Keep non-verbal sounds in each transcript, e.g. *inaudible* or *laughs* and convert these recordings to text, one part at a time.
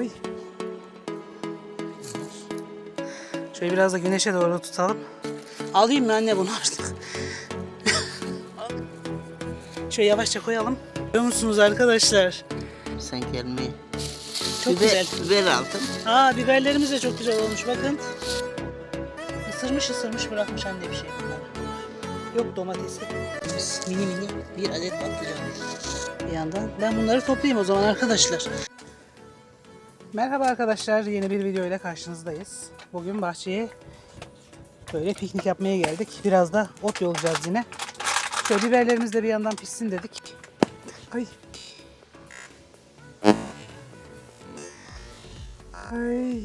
Ay. Şöyle biraz da güneşe doğru tutalım. Alayım mı anne bunu artık? *laughs* Şöyle yavaşça koyalım. Görüyor musunuz arkadaşlar? Sen gelmeyi. Çok biber, güzel. Biber aldım. Aa biberlerimiz de çok güzel olmuş bakın. Isırmış ısırmış bırakmış anne bir şey bunlar. Yok domatesi. Mini mini bir adet patlıcan. Bir yandan. Ben bunları toplayayım o zaman arkadaşlar. Merhaba arkadaşlar. Yeni bir video ile karşınızdayız. Bugün bahçeye böyle piknik yapmaya geldik. Biraz da ot yolacağız yine. Şöyle biberlerimiz de bir yandan pişsin dedik. Ay. Ay.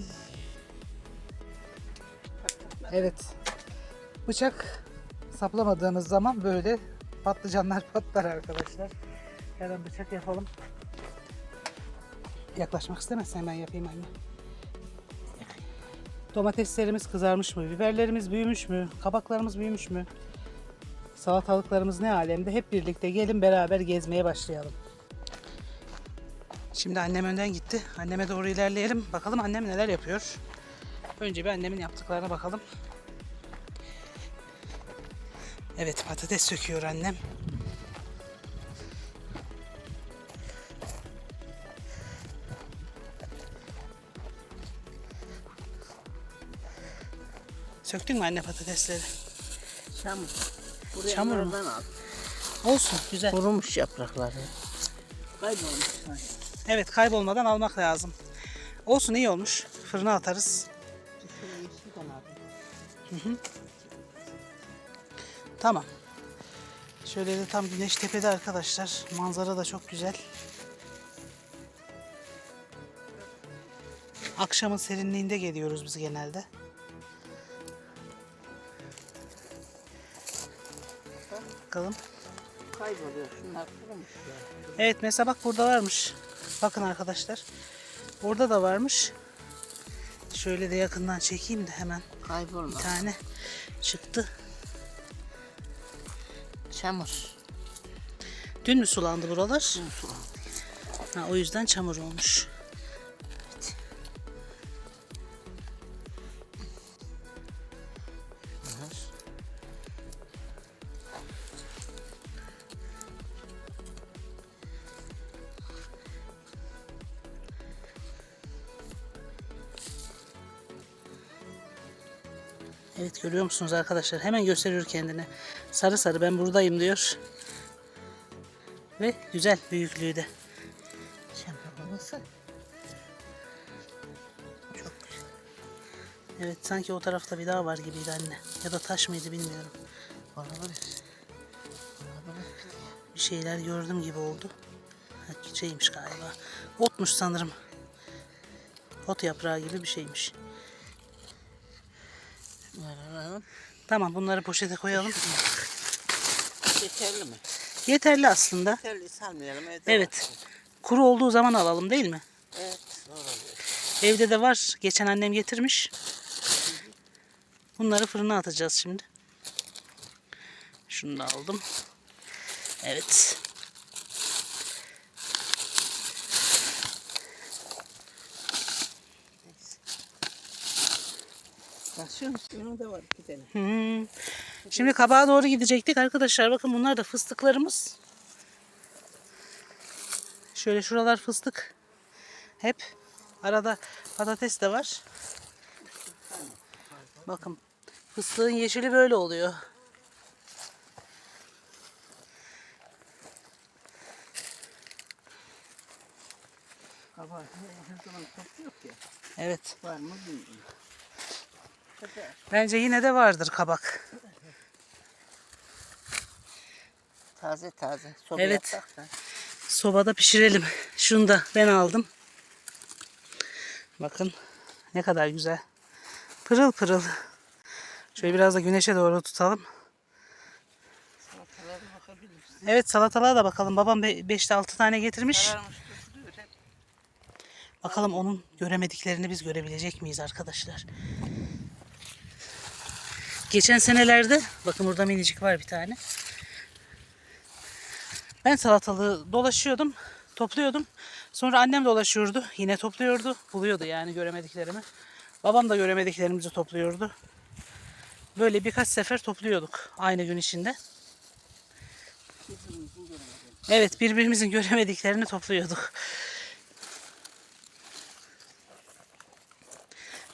Evet. Bıçak saplamadığınız zaman böyle patlıcanlar patlar arkadaşlar. Hemen bıçak yapalım. Yaklaşmak istemezsen hemen yapayım anne. Domateslerimiz kızarmış mı? Biberlerimiz büyümüş mü? Kabaklarımız büyümüş mü? Salatalıklarımız ne alemde? Hep birlikte gelin beraber gezmeye başlayalım. Şimdi annem önden gitti. Anneme doğru ilerleyelim. Bakalım annem neler yapıyor. Önce bir annemin yaptıklarına bakalım. Evet patates söküyor annem. Söktün mü anne patatesleri? Çamur. Buraya Çamur mu? al? Olsun güzel. Kurumuş yaprakları. Kaybolmuş. Evet kaybolmadan almak lazım. Olsun iyi olmuş. Fırına atarız. Yeşil kanat. Tamam. Şöyle de tam güneş tepede arkadaşlar. Manzara da çok güzel. Akşamın serinliğinde geliyoruz biz genelde. Bakalım. Kayboluyor. Şunlar kurumuş ya. Evet mesela bak burada varmış. Bakın arkadaşlar. Burada da varmış. Şöyle de yakından çekeyim de hemen. Kaybolma. Bir tane çıktı. Çamur. Dün mü sulandı buralar? Su sulandı. Ha, o yüzden çamur olmuş. Bunlar. Evet görüyor musunuz arkadaşlar? Hemen gösteriyor kendini. Sarı sarı ben buradayım diyor. Ve güzel büyüklüğü de. Çamur olmasa. Çok güzel. Evet sanki o tarafta bir daha var gibiydi anne. Ya da taş mıydı bilmiyorum. Olabilir. Olabilir. Bir şeyler gördüm gibi oldu. Şeymiş galiba. Otmuş sanırım. Ot yaprağı gibi bir şeymiş. Bunları Tamam bunları poşete koyalım. Yeterli mi? Yeterli aslında. Yeterli salmayalım. Evde Evet. Kuru olduğu zaman alalım değil mi? var. Evet. Evde de var. Geçen annem getirmiş. Bunları fırına atacağız şimdi. Şunu da aldım. Evet. Şunun önünde var iki tane. Hmm. Şimdi kabağa doğru gidecektik arkadaşlar. Bakın bunlar da fıstıklarımız. Şöyle şuralar fıstık. Hep. Arada patates de var. Bakın fıstığın yeşili böyle oluyor. Kabak her zaman yok ya. Evet. Var mı bilmiyorum. Bence yine de vardır kabak. Taze taze. Soba Evet. yapsak da. Sobada pişirelim. Şunu da ben aldım. Bakın ne kadar güzel. Pırıl pırıl. Şöyle biraz da güneşe doğru tutalım. Salatalara bakabiliriz. Evet salatalığa da bakalım. Babam 5'te 6 tane getirmiş. Kararmış. Bakalım onun göremediklerini biz görebilecek miyiz arkadaşlar? Geçen senelerde bakın burada minicik var bir tane. Ben salatalığı dolaşıyordum. Topluyordum. Sonra annem dolaşıyordu. Yine topluyordu. Buluyordu yani göremediklerimi. Babam da göremediklerimizi topluyordu. Böyle birkaç sefer topluyorduk aynı gün içinde. Evet birbirimizin göremediklerini topluyorduk.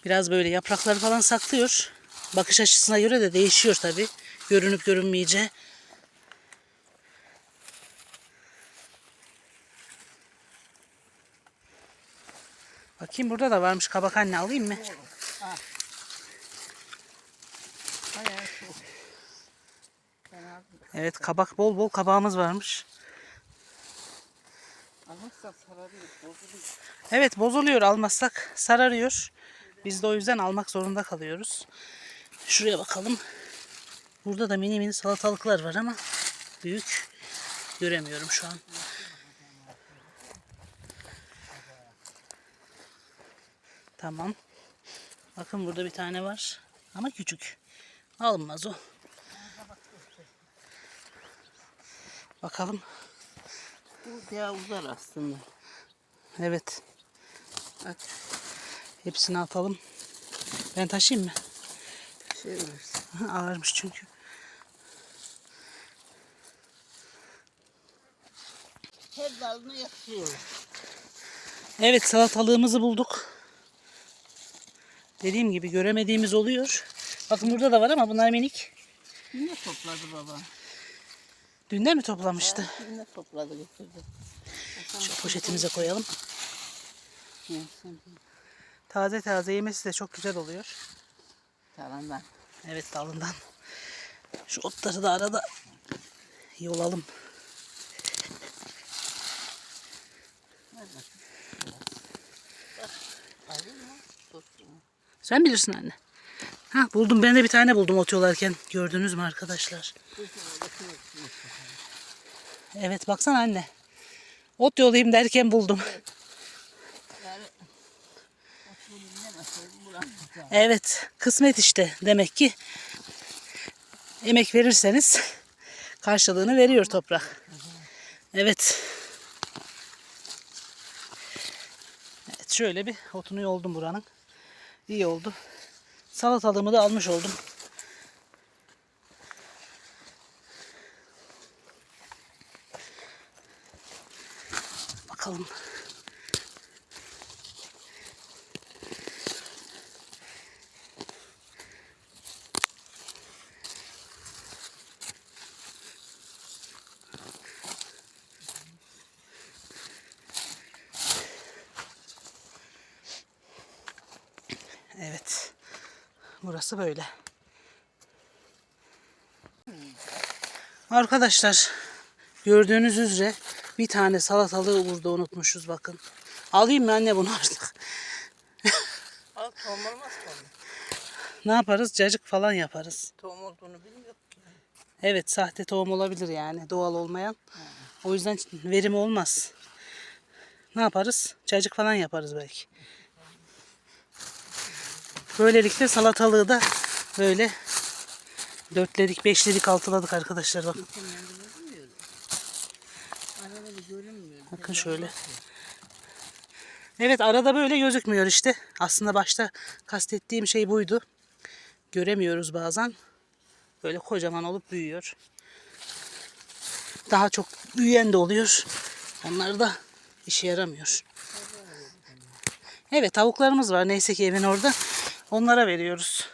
Biraz böyle yaprakları falan saklıyor. Bakış açısına göre de değişiyor tabi. Görünüp görünmeyeceği. Bakayım burada da varmış kabak anne alayım mı? Evet kabak bol bol kabağımız varmış. Evet bozuluyor almazsak sararıyor. Biz de o yüzden almak zorunda kalıyoruz. Şuraya bakalım. Burada da mini mini salatalıklar var ama büyük göremiyorum şu an. Tamam. Bakın burada bir tane var ama küçük. Alınmaz o. Bakalım. Bu daha uzar aslında. Evet. At. Hepsini atalım. Ben taşıyayım mı? Şey *laughs* Ağırmış çünkü. Her dalını yapıyor. Evet salatalığımızı bulduk. Dediğim gibi göremediğimiz oluyor. Bakın burada da var ama bunlar minik. Yine topladı baba. Dünden mi toplamıştı? Yine topladı getirdi. Şu poşetimize koyalım. Taze taze yemesi de çok güzel oluyor. Talandan. Evet dalından. Şu otları da arada yolalım. Sen bilirsin anne. Ha buldum ben de bir tane buldum ot yolarken. Gördünüz mü arkadaşlar? Evet baksana anne. Ot yolayayım derken buldum. Yani. Evet, kısmet işte. Demek ki emek verirseniz karşılığını veriyor toprak. Evet. Evet, şöyle bir otunu yoldum buranın. İyi oldu. Salatalığımı da almış oldum. Bakalım. Evet. Burası böyle. Arkadaşlar gördüğünüz üzere bir tane salatalığı burada unutmuşuz bakın. Alayım mı anne bunu artık? *laughs* Al tohum olmaz mı? Ne yaparız? Cacık falan yaparız. Tohum olduğunu bilmiyor ki. Evet sahte tohum olabilir yani doğal olmayan. O yüzden verim olmaz. Ne yaparız? Cacık falan yaparız belki. Böylelikle salatalığı da böyle dörtledik, beşledik, altıladık arkadaşlar. Bakın, bakın şöyle. Evet arada böyle gözükmüyor işte. Aslında başta kastettiğim şey buydu. Göremiyoruz bazen. Böyle kocaman olup büyüyor. Daha çok büyüyen de oluyor. Onlar da işe yaramıyor. Evet tavuklarımız var neyse ki evin orada. Onlara veriyoruz.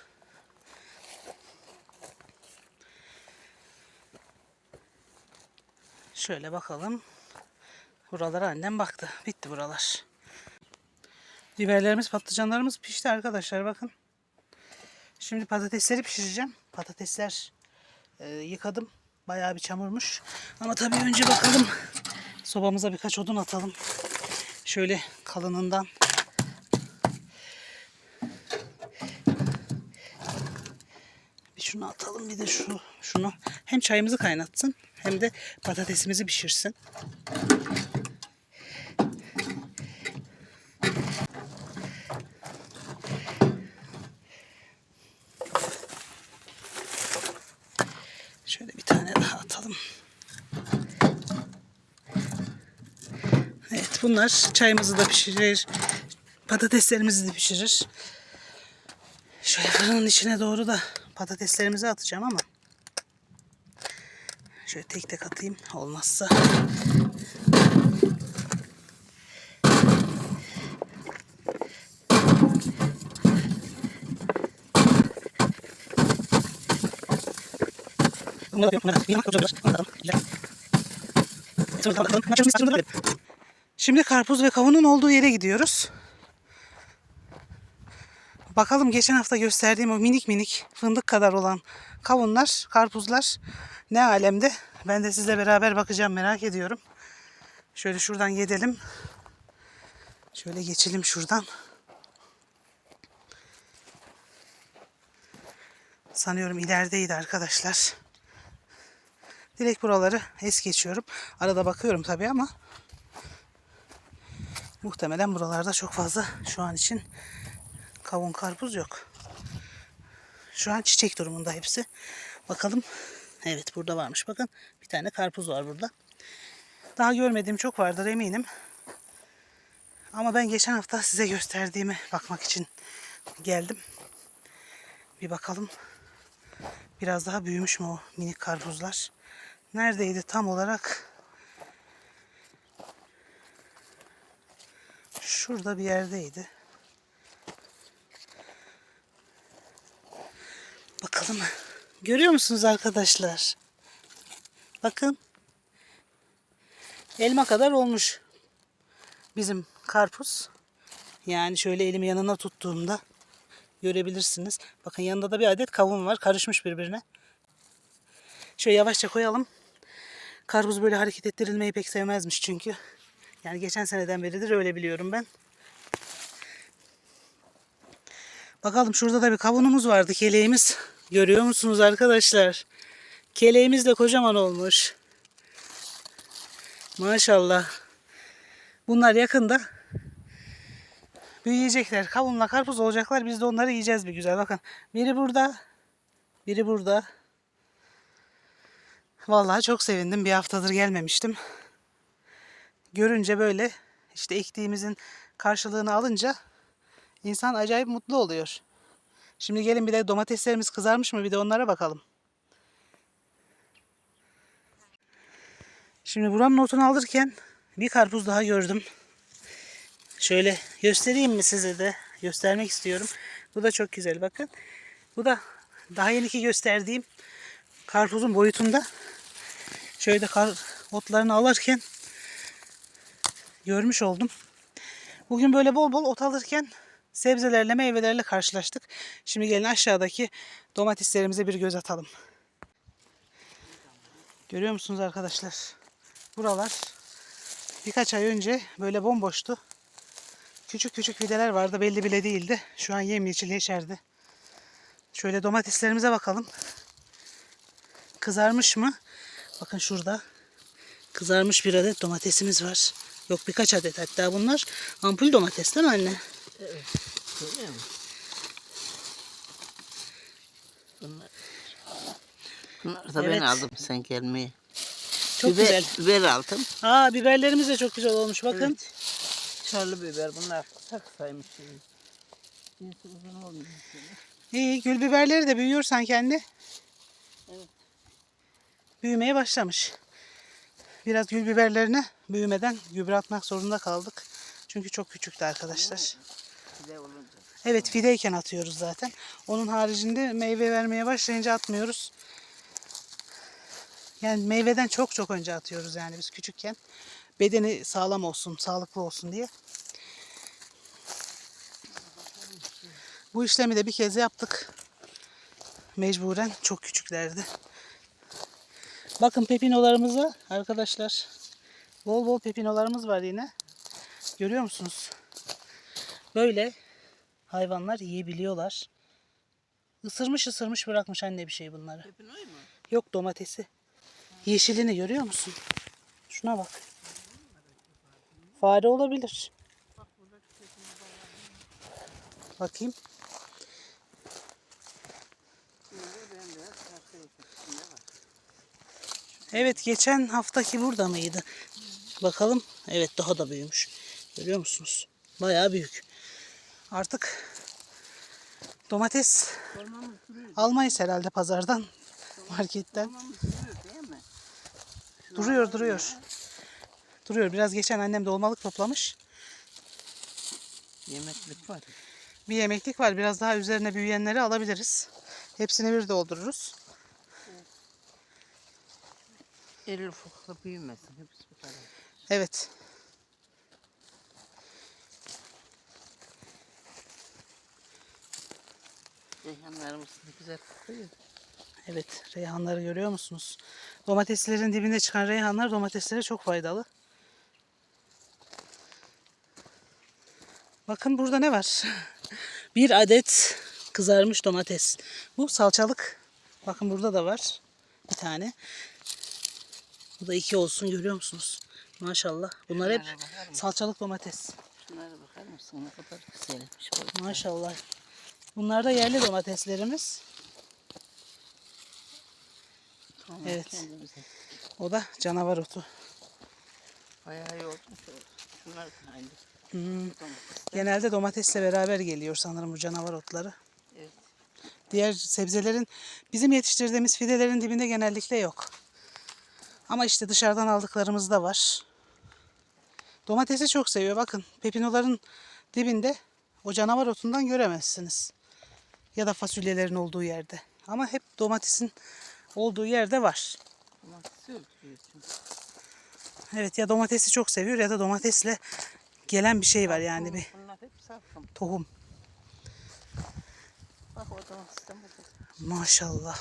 Şöyle bakalım. Buralara annem baktı. Bitti buralar. Biberlerimiz, patlıcanlarımız pişti arkadaşlar bakın. Şimdi patatesleri pişireceğim. Patatesler e, yıkadım. Bayağı bir çamurmuş. Ama tabii önce bakalım. Sobamıza birkaç odun atalım. Şöyle kalınından. Şunu atalım bir de şu şunu. Hem çayımızı kaynatsın hem de patatesimizi pişirsin. Şöyle bir tane daha atalım. bunlar çayımızı da pişirir. Patateslerimizi de pişirir. Şöyle fırının içine doğru da patateslerimizi atacağım ama. Şöyle tek tek atayım olmazsa. Şimdi karpuz ve kavunun olduğu yere gidiyoruz. Bakalım geçen hafta gösterdiğim o minik minik fındık kadar olan kavunlar, karpuzlar ne alemde? Ben de sizle beraber bakacağım merak ediyorum. Şöyle şuradan gidelim. Şöyle geçelim şuradan. Sanıyorum ilerideydi arkadaşlar. Direkt buraları es geçiyorum. Arada bakıyorum tabii ama muhtemelen buralarda çok fazla şu an için kavun karpuz yok. Şu an çiçek durumunda hepsi. Bakalım. Evet burada varmış. Bakın bir tane karpuz var burada. Daha görmediğim çok vardır eminim. Ama ben geçen hafta size gösterdiğimi bakmak için geldim. Bir bakalım. Biraz daha büyümüş mü o minik karpuzlar? Neredeydi tam olarak? Şurada bir yerdeydi. Bakalım. Görüyor musunuz arkadaşlar? Bakın. Elma kadar olmuş. Bizim karpuz. Yani şöyle elimi yanına tuttuğumda görebilirsiniz. Bakın yanında da bir adet kavun var. Karışmış birbirine. Şöyle yavaşça koyalım. Karpuz böyle hareket ettirilmeyi pek sevmezmiş çünkü. Yani geçen seneden beridir öyle biliyorum ben. Bakalım şurada da bir kavunumuz vardı keleğimiz. Görüyor musunuz arkadaşlar? Keleğimiz de kocaman olmuş. Maşallah. Bunlar yakında büyüyecekler. Kavunla karpuz olacaklar. Biz de onları yiyeceğiz bir güzel. Bakın biri burada. Biri burada. Vallahi çok sevindim. Bir haftadır gelmemiştim. Görünce böyle işte ektiğimizin karşılığını alınca insan acayip mutlu oluyor. Şimdi gelin bir de domateslerimiz kızarmış mı bir de onlara bakalım. Şimdi buranın notunu alırken bir karpuz daha gördüm. Şöyle göstereyim mi size de? Göstermek istiyorum. Bu da çok güzel bakın. Bu da daha yeniki gösterdiğim karpuzun boyutunda. Şöyle kar otlarını alırken görmüş oldum. Bugün böyle bol bol ot alırken sebzelerle meyvelerle karşılaştık. Şimdi gelin aşağıdaki domateslerimize bir göz atalım. Görüyor musunuz arkadaşlar? Buralar birkaç ay önce böyle bomboştu. Küçük küçük fideler vardı belli bile değildi. Şu an yemyeşil yeşerdi. Şöyle domateslerimize bakalım. Kızarmış mı? Bakın şurada kızarmış bir adet domatesimiz var. Yok birkaç adet hatta bunlar ampul domates değil mi anne? Görüyor musun? Bunlar, bunlar da Evet. ben aldım sen gelmeye. Çok biber, güzel. Biber aldım. Aa biberlerimiz de çok güzel olmuş bakın. Evet. Çarlı biber bunlar kısa kısaymış. şimdi. Cinsi uzun olmuyor. İyi gül biberleri de büyüyor sanki anne. Evet. Büyümeye başlamış. Biraz gül biberlerine büyümeden gübre atmak zorunda kaldık. Çünkü çok küçüktü arkadaşlar. Fide olunca. Evet fideyken atıyoruz zaten. Onun haricinde meyve vermeye başlayınca atmıyoruz. Yani meyveden çok çok önce atıyoruz yani biz küçükken. Bedeni sağlam olsun, sağlıklı olsun diye. Bu işlemi de bir kez yaptık. Mecburen çok küçüklerdi. Bakın pepinolarımıza arkadaşlar. Bol bol pepinolarımız var yine. Görüyor musunuz? Böyle hayvanlar yiyebiliyorlar. Isırmış ısırmış bırakmış anne bir şey bunları. Pepinoy mu? Yok domatesi. Yeşilini görüyor musun? Şuna bak. Fare olabilir. Bakayım. Evet geçen haftaki burada mıydı? Bakalım. Evet daha da büyümüş. Görüyor musunuz? Bayağı büyük. Artık domates almayız herhalde pazardan, marketten. Duruyor Duruyor duruyor. Biraz geçen annem dolmalık toplamış. Yemeklik var. Bir yemeklik var. Biraz daha üzerine büyüyenleri alabiliriz. Hepsini bir doldururuz. El ufakla büyümesin. Hepsi bu kadar. Evet. Reyhanlarımız ne güzel kokuyor. Evet. Reyhanları görüyor musunuz? Domateslerin dibinde çıkan reyhanlar domateslere çok faydalı. Bakın burada ne var? *laughs* Bir adet kızarmış domates. Bu salçalık. Bakın burada da var. Bir tane. Bu da iki olsun görüyor musunuz? Maşallah. Bunlar hep salçalık domates. Şunlara bakar mısın? Ne kadar güzelmiş. Maşallah. Bunlar da yerli domateslerimiz. Tamam, Evet. O da canavar otu. Bayağı yoğurtmuş oldu. Şunlar da aynı. Hmm. Genelde domatesle beraber geliyor sanırım bu canavar otları. Evet. Diğer sebzelerin bizim yetiştirdiğimiz fidelerin dibinde genellikle yok. Ama işte dışarıdan aldıklarımız da var. Domatesi çok seviyor. Bakın pepinoların dibinde o canavar otundan göremezsiniz. Ya da fasulyelerin olduğu yerde. Ama hep domatesin olduğu yerde var. Domatesi. Evet ya domatesi çok seviyor ya da domatesle gelen bir şey var yani bir Bunlar hep salkım. tohum. Bak o domatesten burada. Maşallah.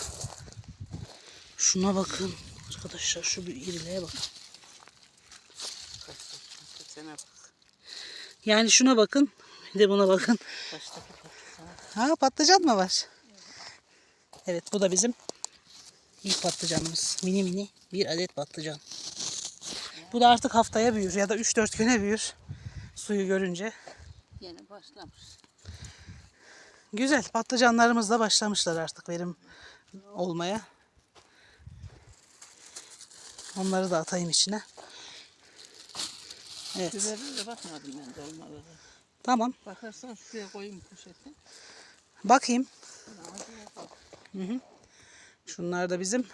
Şuna bakın. Arkadaşlar şu bir iriliğe bakın. Bak. Yani şuna bakın. Bir de buna bakın. Ha patlıcan mı var? Evet bu da bizim ilk patlıcanımız. Mini mini bir adet patlıcan. Bu da artık haftaya büyür ya da 3-4 güne büyür. Suyu görünce. Yeni başlamış. Güzel patlıcanlarımız da başlamışlar artık verim olmaya. Onları da atayım içine. Evet. Biberlere bakmadım ben dolmalara. Tamam. Bakarsan şuraya koyayım poşeti. Bakayım. Acıya bak. Şunlar da bizim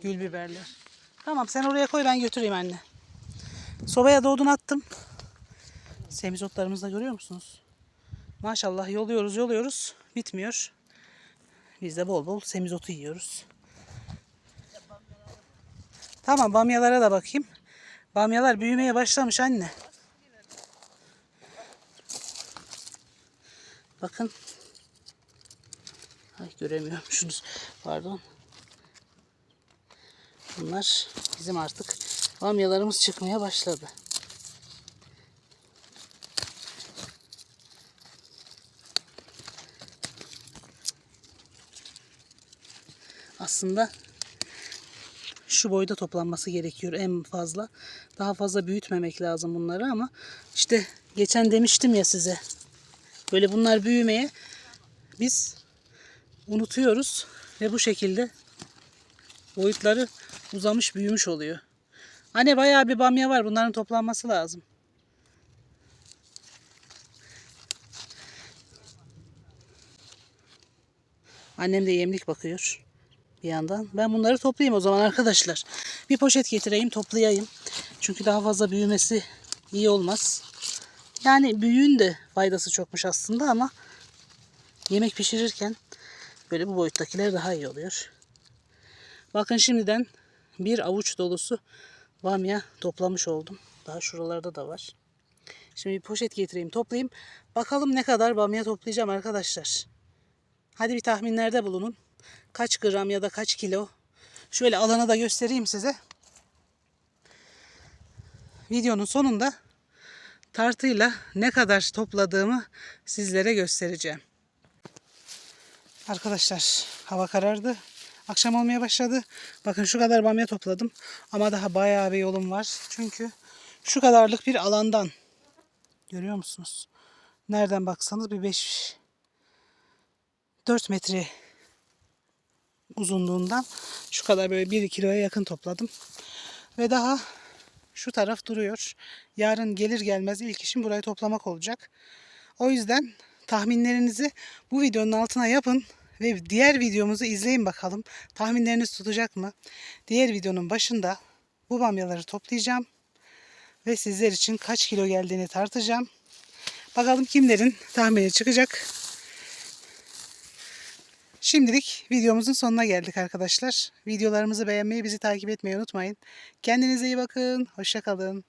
gül biberler. Tamam sen oraya koy ben götüreyim anne. Sobaya da odun attım. Semizotlarımızı da görüyor musunuz? Maşallah yoluyoruz yoluyoruz. Bitmiyor. Biz de bol bol semizotu yiyoruz. Tamam bamyalara da bakayım. Bamyalar büyümeye başlamış anne. Bakın. Ay göremiyormuşsunuz. Pardon. Bunlar bizim artık bamyalarımız çıkmaya başladı. Aslında şu boyda toplanması gerekiyor en fazla. Daha fazla büyütmemek lazım bunları ama işte geçen demiştim ya size. Böyle bunlar büyümeye biz unutuyoruz ve bu şekilde boyutları uzamış büyümüş oluyor. Anne bayağı bir bamya var. Bunların toplanması lazım. Annem de yemlik bakıyor bir yandan. Ben bunları toplayayım o zaman arkadaşlar. Bir poşet getireyim toplayayım. Çünkü daha fazla büyümesi iyi olmaz. Yani büyüğün de faydası çokmuş aslında ama yemek pişirirken böyle bu boyuttakiler daha iyi oluyor. Bakın şimdiden bir avuç dolusu bamya toplamış oldum. Daha şuralarda da var. Şimdi bir poşet getireyim toplayayım. Bakalım ne kadar bamya toplayacağım arkadaşlar. Hadi bir tahminlerde bulunun. Kaç gram ya da kaç kilo. Şöyle alanı da göstereyim size. Videonun sonunda tartıyla ne kadar topladığımı sizlere göstereceğim. Arkadaşlar hava karardı. Akşam olmaya başladı. Bakın şu kadar bamya topladım. Ama daha bayağı bir yolum var. Çünkü şu kadarlık bir alandan görüyor musunuz? Nereden baksanız bir 5 4 metre uzunluğundan şu kadar böyle 1 kiloya yakın topladım. Ve daha şu taraf duruyor. Yarın gelir gelmez ilk işim burayı toplamak olacak. O yüzden tahminlerinizi bu videonun altına yapın ve diğer videomuzu izleyin bakalım. Tahminleriniz tutacak mı? Diğer videonun başında bu bamyaları toplayacağım ve sizler için kaç kilo geldiğini tartacağım. Bakalım kimlerin tahmini çıkacak. Şimdilik videomuzun sonuna geldik arkadaşlar. Videolarımızı beğenmeyi, bizi takip etmeyi unutmayın. Kendinize iyi bakın. Hoşça kalın.